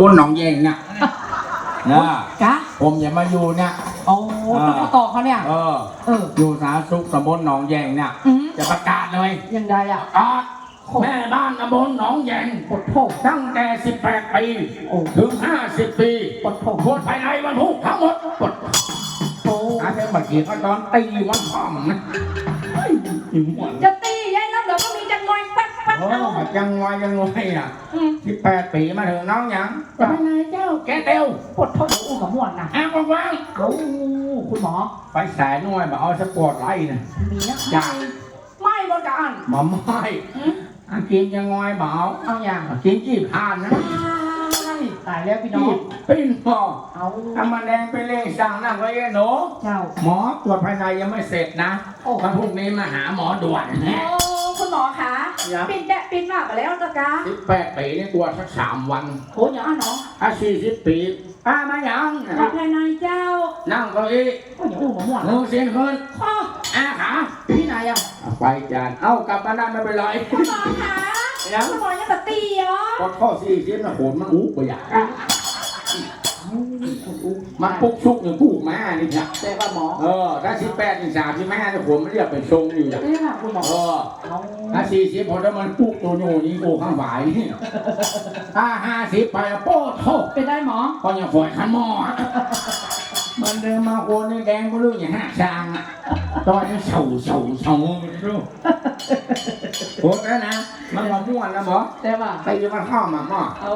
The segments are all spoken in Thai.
บนหนองแยงเนี่ยนะกะผมอย่ามาอยู่เนี่ย โอ้ต้องมาต่อเขาเนี่ย เออ เออ อยู่สาธารณสุขตำบลหนองแยงเนี่ยอืม จะประกาศเลยยังไงอะออกแม่บ้านตำบลหนองแยงปวดโผตั้งแต่ 18 ปีโอ้ถึง 50 ปีปวดโผโทษภายในวันพุธทั้งหมดปลดโผอาเจ้าบัตรเกียรก็ตอนตีวันพ่อมนะเฮ้ยหิวหมดจะ ปักปักโอ้เอายังงอยยังงอยอะอืม18ปีมาถึงน้องยังจะไปไหนเจ้า แกเตียวปวดโผอุ้กับม่วนนะอ้าวว่างเอาคุณหมอ ไปสายหน่วยมาเอาสปอร์ตไลท์นะมีนะจ้ะไม่บนกอันมาไม่อันกินยังงอยเบาเอาอย่างกินจีบผ่านนะตายแล้วพี่น้องบเป็นหมอเอาทำมันแดงไปเล่สั่งนั่งไว้ไอ้หนูเจ้า หมอตรวจภายในยังไม่เสร็จนะโอ้วันพรุ่งนี้มาหาหมอด่วนโอ้คุณหมอ คะครับปินแดะปินมากไปแล้วจ้ะกะสิบแปดปีนี่ตรวจสักสามวันโหอย่างอะเนาะถ้าสี่สิบปีป้ามายังกับภายในเจ้า นั่งเก้าอี้โอ้อย่างอุ้มกับม่วนมือเสียนขึ้นข้ออ้าขาที่ไหนอะเอาไปจาน เอ้ากลับมาได้ไม่เป็นไรคุณหมอคะยังคุณหมอยังแต่ตีเหรอก็ข้อสี่สิบนะโหนมันอู้ไปอยา กมันปุ๊กชุกอย่างปุ๊กแม่นี่ครับแต่ว่าหมอเออถ้าสิบแปดถึงสามสิบแม่เนี่ยผมไม่เรียกเป็นทรงอยู่อย่างเอ้ยค่ะคุณหมอเออเอาถ้าสี่สิบพอถ้ามันปุ๊กตัวโยนี่โกข้างฝ่ายนี่ถ้าห้าสิบไปแล้วโป้โทษเป็นได้หมอก็ยังฝอยขันหม้อมันเดินมาโคนนี่แดงก็รู้อย่างห้าจางอะตอนนี้เฉาเฉาเฉาไม่รู้โหดแล้วนะ มันมาม่วนนะหมอแต่ว่าไปอยู่มันเข้ามาหม้อเอา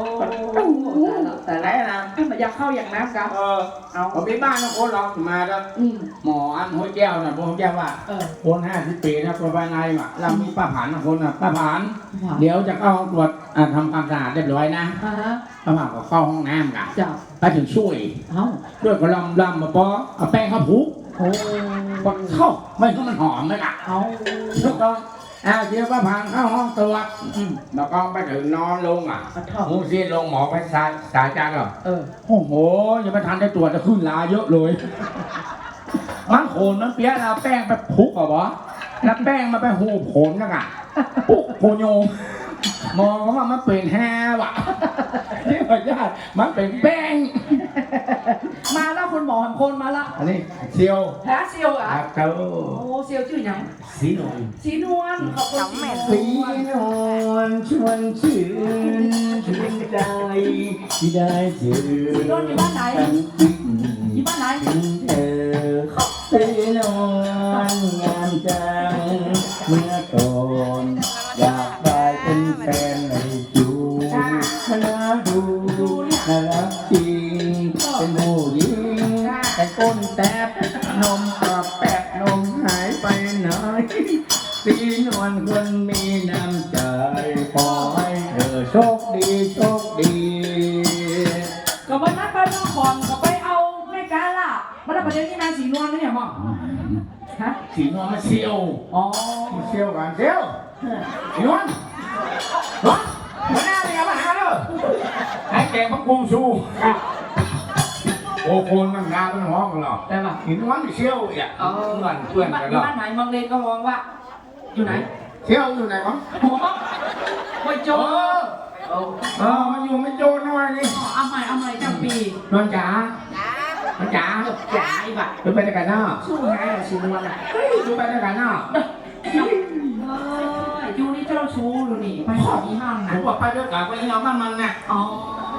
แต่ไรนะถ้ามันอยากเข้าอย่างน้ำกับเออเอาผมมีบ้านนะคนเรามาแล้วอืมหมออันห้วยแก้วนะผมแก้วว่าเออคนห้าสิบปีนะคนภายในว่ะเรามีป้าผานนะคนน่ะป้าผาน เดี๋ยวจะเข้าห้องตรวจอ่าทำความสะอาดเรียบร้อยนะอ่าฮะป้าผานก็เข้าห้องน้ำกันเจ้าไปถึงช่วยเอาช่วยก็ลำลำมาปอเอาแป้งเข้าผูกโอ้ก็เข้าไม่ก็มันหอมเลยอะเอาแล้วก็ อ่าเดี๋ยวป้าผานเข้าห้องตรวจอืมแล้วก็ไปถึงนอนลงอะกระท่อมหมูซีดลงหมอไปสายสายจานเหรอ เออ โอ้โหยังไม่ทันได้ตรวจจะขึ้นลาเยอะเลย มันโขนมันเปี้ยแล้วแป้งไปพุกเหรอวะแล้วแป้งมาไปหูผลนะกะปุ๊กโพโยมองว่ามันเป็นแฮวะนี่พญาติมันเป็นแป้ง มาแล้วคุณหมอคนมาละอันนี้เซียวแพ้เซียวอะอาเก้าโอ้เซียวชื่อหยังสีหน่อยสีนวลขอบคุณสีนสีวลนวลชวนชื่นชื่นใจที่ได้เจอสีนวลอยู่บ้านไหนกันอยู่บ้านไหนเธอสีนวลงามจังเมื่อก่อน แตบนมกรอบแปบนมหายไปไหนสีนวลคนมีน้ำใจขอให้เธอโชคดีโชคดีก็วันนั้นไปน้องคอนก็ไปเอาแม่กาล่ะมาแล้วประเด็นนี้นายสีนวลนี่เนี่ยหมอฮะสีนวลมาเซียวอ๋อเซียวกันเซียวสีนวลวะหัวหน้าเนี่ยมาหาเลยให้แกงพระกุงชู โอ้คนมันงานมันห้องกันหรอกแต่ว่าหินวันเชี่ยวอะเออเพื่อนเพื่อนบ้านกันอหรยู่อกบ้านไหนมองเลนก็มองว่า อยู่ไหนเชี่ยวอยู่ไหนวะโอ้โหไม่โจเออโอ้เออมันอยู่ไม่โจรนะวันนี้เอาใหม่เอาใหม่จังปีนอนจ๋าน้องจ๋าจ่ายบัตรดูไปด้วยกันเนาะสู้ไงอะสีนวลอะเฮ้ยดูไปด้วยกันเนาะเอออยู่นี่เจ้าชู้ดูนี่ไปขอที่ห้างผนะมบอกไปด้วยกันไปเอาบ้านมันน่ะอ๋อ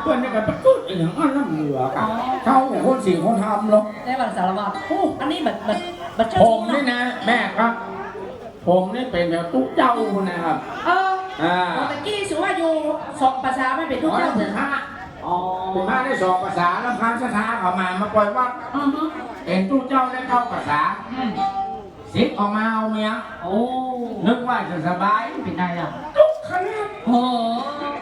เพื่อนด้วยกัน ไปกุดอย่างนั้นน้ำเหลือกันเขาคนสี่คนทำหรอกได้บัตรสารวัตรโอ้อันนี้บัตรบัตรบัตรเจ้าผมนี่นะแม่ครับ ผมนี่เป็นแบบตุ๊เจ้านะครับ เอออ่าตะกี้สูว่าอยู่สองภาษาไม่เป็นทุกเจ้าให้เป็นพระอ๋อเป็นพระได้สองภาษาแล้วพันสถาเขามามาปล่อยวัดเป็นตุ๊เจ้าได้เข้าภาษาสิบออกมาเอาเมียโอ้นึกว่าจะสบายเป็นไงอะทุกขนาดโอ้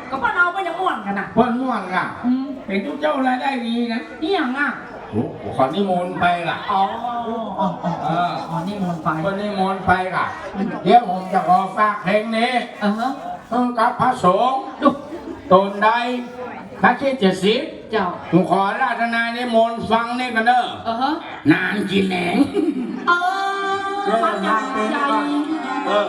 ก็ป้าเราก็ยังอ้วนกันนะเพิ่นม่วนก่ะอืม เป็นตุ๊เจ้ารายได้ดีนะนี่ยังอะโอ้โหขอนิมนต์ไปล่ะอ๋ออ๋ออ๋อเอออ๋อนี่มนต์ไปคนนิมนต์ไปล่ะ เดี๋ยวผมจะขอฝากเพลงนี้เออเพิ่งกับพระสงฆ์ดูตนใดพระคิดจะสิบเจ้าผมขอราชนานิมนต์ฟังนี่กันเด้อเออฮะนานกินแหนงเออมันใหญ่ใหญ่เออ